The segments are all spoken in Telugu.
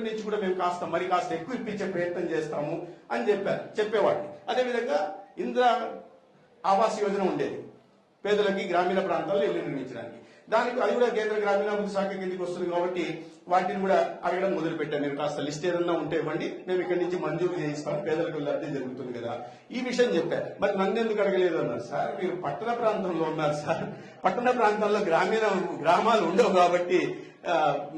ఇక్కడి నుంచి కూడా మేము కాస్త మరి కాస్త ఎక్కువ ఇప్పించే ప్రయత్నం చేస్తాము అని చెప్పారు చెప్పేవాడిని అదేవిధంగా ఇందిరా ఆవాస్ యోజన ఉండేది. పేదలకి గ్రామీణ ప్రాంతాల్లో ఇల్లు నిర్మించడానికి. దానికి అది కూడా కేంద్ర గ్రామీణాభివృద్ధి శాఖ కిందకి వస్తుంది కాబట్టి వాటిని కూడా అడగడం మొదలు పెట్టాను మీరు కాస్త లిస్ట్ ఏదన్నా ఉంటే ఇవ్వండి. మేము ఇక్కడి నుంచి మంజూరు చేయిస్తాం. పేదలకు లబ్ధి జరుగుతుంది కదా. ఈ విషయం చెప్పారు మరి నన్ను ఎందుకు అడగలేదు అన్నారు సార్ మీరు పట్టణ ప్రాంతంలో ఉన్నారు సార్. పట్టణ ప్రాంతాల్లో గ్రామీణ గ్రామాలు ఉండవు కాబట్టి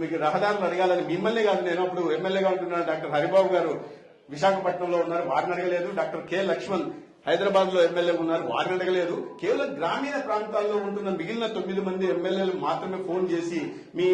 మీకు రహదారులు అడగాలని మిమ్మల్ని కాదు నేను. అప్పుడు ఎమ్మెల్యేగా ఉంటున్నాను డాక్టర్ హరిబాబు గారు. విశాఖపట్నంలో ఉన్నారు. వారిని అడగలేదు. డాక్టర్ కె లక్ష్మణ్ హైదరాబాద్లో ఎమ్మెల్యే ఉన్నారు. వారిని అడగలేదు. కేవలం గ్రామీణ ప్రాంతాల్లో ఉంటున్న మిగిలిన తొమ్మిది మంది ఎమ్మెల్యేలు మాత్రమే ఫోన్ చేసి మీ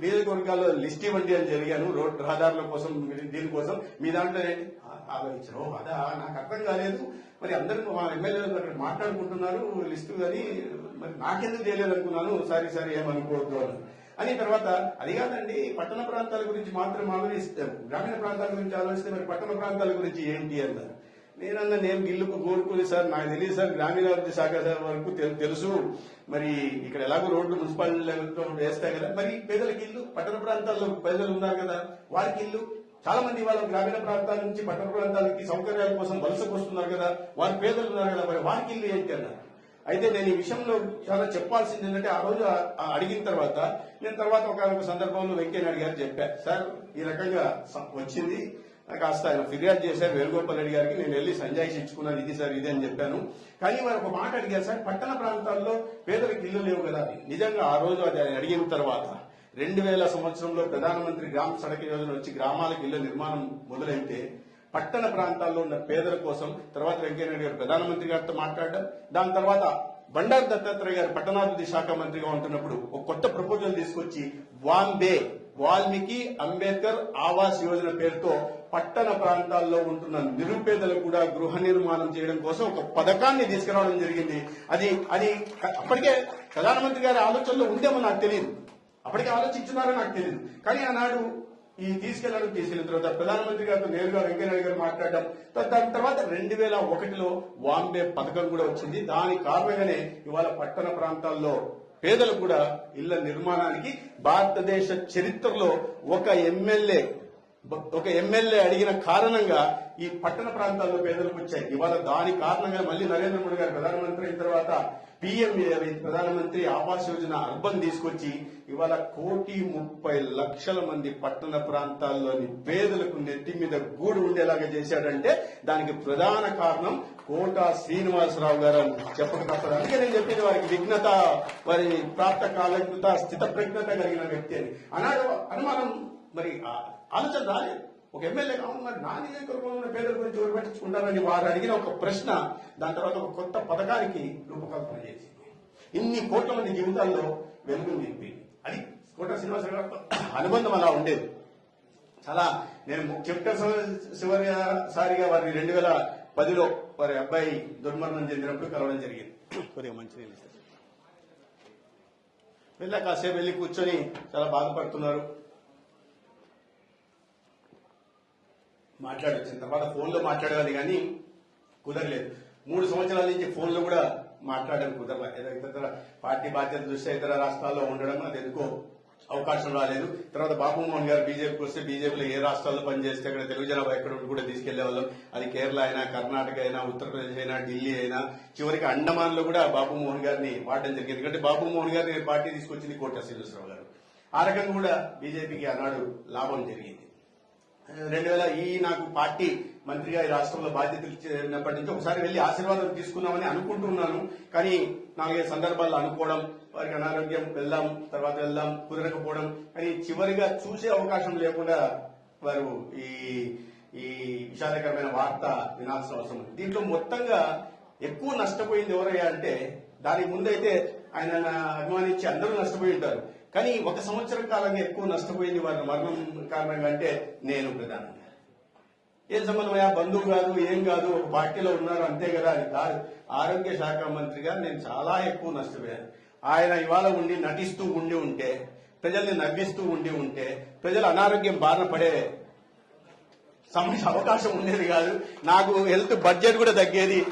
నియోజకవర్గాల్లో లిస్ట్ ఇవ్వండి అని జరిగాను. రోడ్ రహదారుల కోసం దీనికోసం మీ దాంట్లో ఏంటి? ఆలోచించారు. అదా నాకు అర్థం కాలేదు. మరి అందరూ మా ఎమ్మెల్యేలు అక్కడ మాట్లాడుకుంటున్నారు లిస్టు కానీ మరి నాకెందుకు తెలియదు అనుకున్నాను. సారీ సారీ ఏమనుకోవద్దు అని అని తర్వాత అది కాదండి పట్టణ ప్రాంతాల గురించి మాత్రం ఆలోచిస్తాం గ్రామీణ ప్రాంతాల గురించి ఆలోచిస్తే మరి పట్టణ ప్రాంతాల గురించి ఏంటి అన్నారు. నేనన్నా నేను గిల్లుకు కోరుకుని సార్ నాకు తెలియదు సార్ గ్రామీణాభివృద్ధి శాఖ సార్ వరకు తెలు- తెలుసు. మరి ఇక్కడ ఎలాగో రోడ్లు మున్సిపాలిటీ వేస్తాయి కదా. మరి పేదలకి ఇల్లు పట్టణ ప్రాంతాల్లో ప్రజలు ఉన్నారు కదా వారికి ఇల్లు చాలా మంది వాళ్ళ గ్రామీణ ప్రాంతాల నుంచి పట్టణ ప్రాంతాలకి సౌకర్యాల కోసం వలసకు వస్తున్నారు కదా వారి పేదలు ఉన్నారు కదా మరి వారికి ఇల్లు ఏంటి అన్నారు అయితే నేను ఈ విషయంలో చాలా చెప్పాల్సింది ఏంటంటే ఆ రోజు అడిగిన తర్వాత నేను తర్వాత ఒక సందర్భంలో వెంకయ్య నాయుడు గారు చెప్పా సార్ ఈ రకంగా వచ్చింది. కాస్త ఆయన ఫిర్యాదు చేశారు వేణుగోపాల్ రెడ్డి గారికి. నేను వెళ్ళి సంజాయిషి ఇచ్చుకున్నాను. ఇది సార్ ఇది అని చెప్పాను. కానీ వారు ఒక మాట అడిగారు సార్ పట్టణ ప్రాంతాల్లో పేదలకు ఇల్లు లేవు కదా అని. నిజంగా ఆ రోజు అది అడిగిన తర్వాత రెండు వేల సంవత్సరంలో ప్రధానమంత్రి గ్రామ సడక్ యోజన వచ్చి గ్రామాలకు ఇళ్ళ నిర్మాణం మొదలైతే పట్టణ ప్రాంతాల్లో ఉన్న పేదల కోసం తర్వాత వెంకయ్యనాయుడు గారు ప్రధానమంత్రి గారితో మాట్లాడడం దాని తర్వాత బండారు దత్తాత్రేయ గారు పట్టణాభివృద్ధి శాఖ మంత్రిగా ఉంటున్నప్పుడు ఒక కొత్త ప్రపోజల్ తీసుకొచ్చి బాంబే వాల్మీకి అంబేద్కర్ ఆవాస్ యోజన పేరుతో పట్టణ ప్రాంతాల్లో ఉంటున్న నిరుపేదలకు కూడా గృహ నిర్మాణం చేయడం కోసం ఒక పథకాన్ని తీసుకురావడం జరిగింది. అది అది అప్పటికే ప్రధానమంత్రి గారి ఆలోచనలో ఉందేమో నాకు తెలియదు అప్పటికే ఆలోచించున్నారో నాకు తెలియదు కానీ ఆనాడు ఈ తీసుకెళ్ళడం తీసుకెళ్ళిన తర్వాత ప్రధానమంత్రి గారితో నేరుగా వెంకయ్యనాయుడు గారు మాట్లాడడం దాని తర్వాత రెండు వేల ఒకటిలో వాంబే పథకం కూడా వచ్చింది. దాని కారణంగానే ఇవాళ పట్టణ ప్రాంతాల్లో పేదలకు కూడా ఇళ్ళ నిర్మాణానికి భారతదేశ చరిత్రలో ఒక ఎమ్మెల్యే ఒక ఎమ్మెల్యే అడిగిన కారణంగా ఈ పట్టణ ప్రాంతాల్లో పేదలకు వచ్చాయి. ఇవాళ దాని కారణంగా మళ్ళీ నరేంద్ర మోడీ గారు ప్రధానమంత్రి అయిన తర్వాత పిఎం ప్రధానమంత్రి ఆవాస్ యోజన అర్బన్ తీసుకొచ్చి ఇవాళ కోటి ముప్పై లక్షల మంది పట్టణ ప్రాంతాల్లోని పేదలకు నెత్తి మీద గూడు ఉండేలాగా చేశాడంటే దానికి ప్రధాన కారణం కోట శ్రీనివాసరావు గారు అని చెప్పక తప్పదు. అందుకే నేను చెప్పేది వారికి విఘ్నత వారి ప్రాప్త కాలజ్ఞత స్థిత ప్రజ్ఞత కలిగిన వ్యక్తి అని. అనాడు అనుమానం మరి ఆలోచన రాలేదు ఒక ఎమ్మెల్యే కావాలి మరి నా నియోజకవర్గంలో ఉన్న పేదల గురించి ఎవరు పట్టించుకుంటారని వారు అడిగిన ఒక ప్రశ్న దాని తర్వాత ఒక కొత్త పథకానికి రూపకల్పన చేసింది. ఇన్ని కోట్ల మంది జీవితాల్లో వెలుగు నింపింది అది కోట శ్రీనివాస గారితో అనుబంధం అలా ఉండేది. చాలా నేను చెప్తా శివరి సారిగా వారిని రెండు వేల పదిలో వారి అబ్బాయి దుర్మరణం చెందినప్పుడు కలవడం జరిగింది. కొద్దిగా మంచి నీళ్ళు కాసేపు వెళ్ళి కూర్చొని చాలా బాధపడుతున్నారు. మాట్లాడొచ్చిన తర్వాత ఫోన్లో మాట్లాడేది కానీ కుదరలేదు. మూడు సంవత్సరాల నుంచి ఫోన్లో కూడా మాట్లాడడం కుదరలేదు ఏదో ఇతర పార్టీ బాధ్యత దృష్ట్యా ఇతర రాష్ట్రాల్లో ఉండడం అది ఎందుకో అవకాశం రాలేదు. తర్వాత బాబుమోహన్ గారు బీజేపీకి వస్తే బీజేపీలో ఏ రాష్ట్రాల్లో పనిచేస్తే అక్కడ తెలుగు జనాభా ఎక్కడ ఉండి కూడా తీసుకెళ్ళే వాళ్ళం. అది కేరళ అయినా కర్ణాటక అయినా ఉత్తరప్రదేశ్ అయినా ఢిల్లీ అయినా చివరికి అండమాన్లో కూడా బాబుమోహన్ గారిని వాడడం జరిగింది. ఎందుకంటే బాబుమోహన్ గారిని పార్టీ తీసుకొచ్చింది కోట శ్రీనివాసరావు గారు. ఆ రకంగా కూడా బీజేపీకి ఆనాడు లాభం జరిగింది. రెండు వేల ఈ నాకు పార్టీ మంత్రిగా ఈ రాష్ట్రంలో బాధ్యతలు ఇచ్చినప్పటి నుంచి ఒకసారి వెళ్ళి ఆశీర్వాదం తీసుకుందామని అనుకుంటున్నాను. కానీ నాలుగైదు సందర్భాల్లో అనుకోవడం వారికి అనారోగ్యం వెళ్దాం తర్వాత వెళ్దాం కుదరకపోవడం కానీ చివరిగా చూసే అవకాశం లేకుండా వారు ఈ ఈ విషాదకరమైన వార్త వినాల్సిన అవసరం ఉంది. దీంట్లో మొత్తంగా ఎక్కువ నష్టపోయింది ఎవరయ్యా అంటే దానికి ముందైతే ఆయన అభిమానించి అందరూ నష్టపోయి ఉంటారు. కానీ ఒక సంవత్సరం కాలంగా ఎక్కువ నష్టపోయింది వారి మరణం కారణంగా అంటే నేను ప్రధానంగా ఏం సంబంధమయ్యా బంధువు కాదు ఏం కాదు ఒక పార్టీలో ఉన్నారు అంతే కదా అని కాదు. ఆరోగ్య శాఖ మంత్రిగా నేను చాలా ఎక్కువ నష్టపోయాను. ఆయన ఇవాళ ఉండి నటిస్తూ ఉండి ఉంటే ప్రజల్ని నవ్విస్తూ ఉండి ఉంటే ప్రజలు అనారోగ్యం బారిన పడే సమస్య అవకాశం ఉండేది కాదు. నాకు హెల్త్ బడ్జెట్ కూడా తగ్గేది.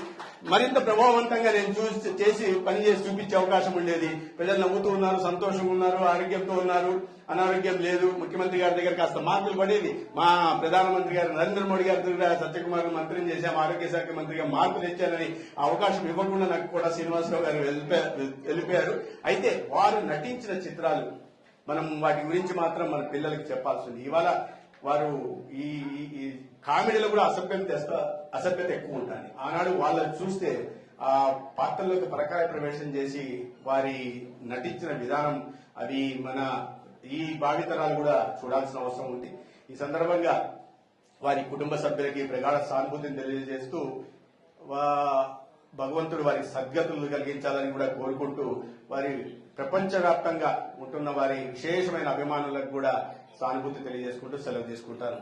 మరింత ప్రభావవంతంగా నేను చూసి చేసి పని చేసి చూపించే అవకాశం ఉండేది. ప్రజలు నవ్వుతూ ఉన్నారు సంతోషంగా ఉన్నారు ఆరోగ్యంతో ఉన్నారు. అనారోగ్యం లేదు. ముఖ్యమంత్రి గారి దగ్గర కాస్త మార్కులు పడేది మా ప్రధానమంత్రి గారు నరేంద్ర మోడీ గారి దగ్గర సత్యకుమార్ మంత్రిని చేశాం. ఆరోగ్య శాఖ మంత్రిగా మార్పులు ఇచ్చారని ఆ అవకాశం ఇవ్వకుండా నాకు కూడా శ్రీనివాసరావు గారు వెళ్ళిపోయారు. అయితే వారు నటించిన చిత్రాలు మనం వాటి గురించి మాత్రం మన పిల్లలకి చెప్పాల్సింది. ఇవాళ వారు ఈ ఈ- కామెడీలో కూడా అసభ్యం తెస్తా అసభ్యత ఎక్కువ ఉంటుంది. ఆనాడు వాళ్ళని చూస్తే ఆ పాత్రలోకి ప్రకార ప్రవేశం చేసి వారి నటించిన విధానం అది మన ఈ భావితరాలు కూడా చూడాల్సిన అవసరం ఉంది. ఈ సందర్భంగా వారి కుటుంబ సభ్యులకి ప్రగాఢ సానుభూతిని తెలియజేస్తూ వా- భగవంతుడు వారికి సద్గతులు కలిగించాలని కూడా కోరుకుంటూ వారి ప్రపంచవ్యాప్తంగా ఉంటున్న వారి విశేషమైన అభిమానులకు కూడా సానుభూతి తెలియజేసుకుంటూ సెలవు తీసుకుంటాను.